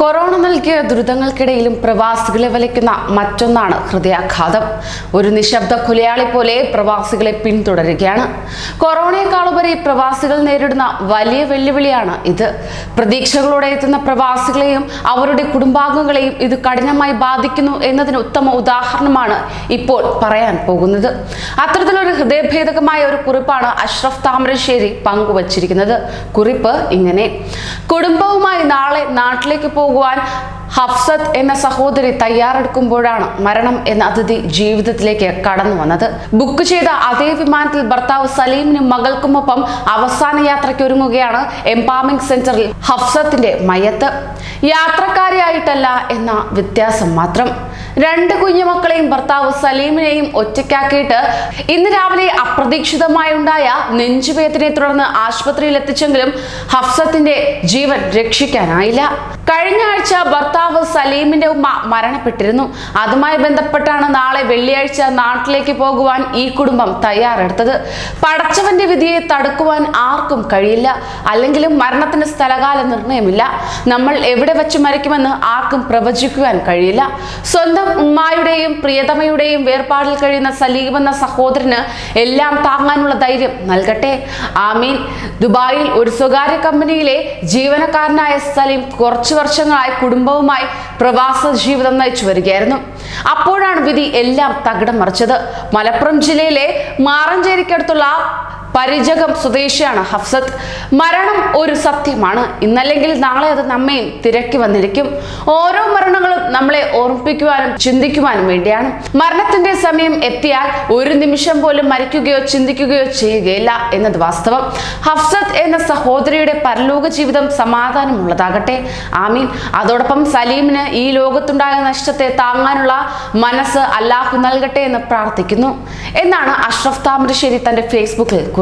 Corona നൽകിയ ദുരിതങ്ങൾക്കിടയിലും പ്രവാസികളെ വലയ്ക്കുന്ന മറ്റൊന്നാണ് ഹൃദയാഘാതം. ഒരു നിശബ്ദ കൊലയാളി പോലെ പ്രവാസികളെ പിന്തുടരുകയാണ്. കൊറോണയെക്കാളുപരി പ്രവാസികൾ നേരിടുന്ന വലിയ വെല്ലുവിളിയാണ് ഇത്. പ്രതീക്ഷകളോടെ എത്തുന്ന പ്രവാസികളെയും അവരുടെ കുടുംബാംഗങ്ങളെയും ഇത് കഠിനമായി ബാധിക്കുന്നു എന്നതിന് ഉത്തമ ഉദാഹരണമാണ് ഇപ്പോൾ പറയാൻ പോകുന്നത്. അത്തരത്തിലൊരു ഹൃദയഭേദകമായ ഒരു കുറിപ്പാണ് അഷ്റഫ് താമരശ്ശേരി പങ്കുവച്ചിരിക്കുന്നത്. കുറിപ്പ് ഇങ്ങനെ. കുടുംബവുമായി നാളെ നാട്ടിലേക്ക് പോകുവാൻ ഹഫ്സത്ത് എന്ന സഹോദരി തയ്യാറെടുക്കുമ്പോഴാണ് മരണം എന്ന അതിഥി ജീവിതത്തിലേക്ക് കടന്നു വന്നത്. ബുക്ക് ചെയ്ത അതേ വിമാനത്തിൽ ഭർത്താവ് സലീമിനും മകൾക്കുമൊപ്പം അവസാന യാത്രയ്ക്ക് ഒരുങ്ങുകയാണ് എംപാമിംഗ് സെന്ററിൽ ഹഫ്സത്തിന്റെ മയത്ത് യാത്രക്കാരിയായിട്ടല്ല എന്ന വ്യത്യാസം മാത്രം. രണ്ട് കുഞ്ഞുമക്കളെയും ഭർത്താവ് സലീമിനെയും ഒറ്റയ്ക്കാക്കിയിട്ട് ഇന്ന് രാവിലെ അപ്രതീക്ഷിതമായി ഉണ്ടായ നെഞ്ചുവേദനയെ തുടർന്ന് ആശുപത്രിയിൽ എത്തിച്ചെങ്കിലും ഹഫ്സത്തിന്റെ ജീവൻ രക്ഷിക്കാനായില്ല. കഴിഞ്ഞ ആഴ്ച ഭർത്താവ് സലീമിന്റെ ഉമ്മ മരണപ്പെട്ടിരുന്നു. അതുമായി ബന്ധപ്പെട്ടാണ് നാളെ വെള്ളിയാഴ്ച നാട്ടിലേക്ക് പോകുവാൻ ഈ കുടുംബം തയ്യാറെടുത്തത്. പടച്ചവന്റെ വിധിയെ തടുക്കുവാൻ ആർക്കും കഴിയില്ല. അല്ലെങ്കിലും മരണത്തിന് സ്ഥലകാല നിർണയമില്ല. നമ്മൾ എവിടെ വെച്ച് മരിക്കുമെന്ന് ആർക്കും പ്രവചിക്കുവാൻ കഴിയില്ല. സ്വന്തം ഉമ്മായുടെയും പ്രിയതമയുടെയും വേർപാടിൽ കഴിയുന്ന സലീം എന്ന സഹോദരന് എല്ലാം താങ്ങാനുള്ള ധൈര്യം നൽകട്ടെ. ആമീൻ. ദുബായിൽ ഒരു സ്വകാര്യ കമ്പനിയിലെ ജീവനക്കാരനായ സലീം കുറച്ചു വർഷങ്ങളായി കുടുംബവുമായി പ്രവാസ ജീവിതം നയിച്ചു വരികയായിരുന്നു. അപ്പോഴാണ് വിധി എല്ലാം തകിടം മറിച്ചത്. മലപ്പുറം ജില്ലയിലെ മാറഞ്ചേരിക്കടുത്തുള്ള പരിചകം സ്വദേശിയാണ് ഹഫ്സത്ത്. മരണം ഒരു സത്യമാണ്. ഇന്നല്ലെങ്കിൽ നാളെ അത് നമ്മയും തിരക്കി വന്നിരിക്കും. ഓരോ മരണങ്ങളും നമ്മളെ ഓർമ്മിപ്പിക്കുവാനും ചിന്തിക്കുവാനും വേണ്ടിയാണ്. മരണത്തിന്റെ സമയം എത്തിയാൽ ഒരു നിമിഷം പോലും മരിക്കുകയോ ചിന്തിക്കുകയോ ചെയ്യുകയില്ല എന്നത് വാസ്തവം. ഹഫ്സത്ത് എന്ന സഹോദരിയുടെ പരലോക ജീവിതം സമാധാനമുള്ളതാകട്ടെ. ആമീൻ. അതോടൊപ്പം സലീമിന് ഈ ലോകത്തുണ്ടായ നഷ്ടത്തെ താങ്ങാനുള്ള മനസ്സ് അല്ലാഹു നൽകട്ടെ എന്ന് പ്രാർത്ഥിക്കുന്നു. എന്നാണ് അഷ്റഫ് താമരശ്ശേരി തന്റെ ഫേസ്ബുക്കിൽ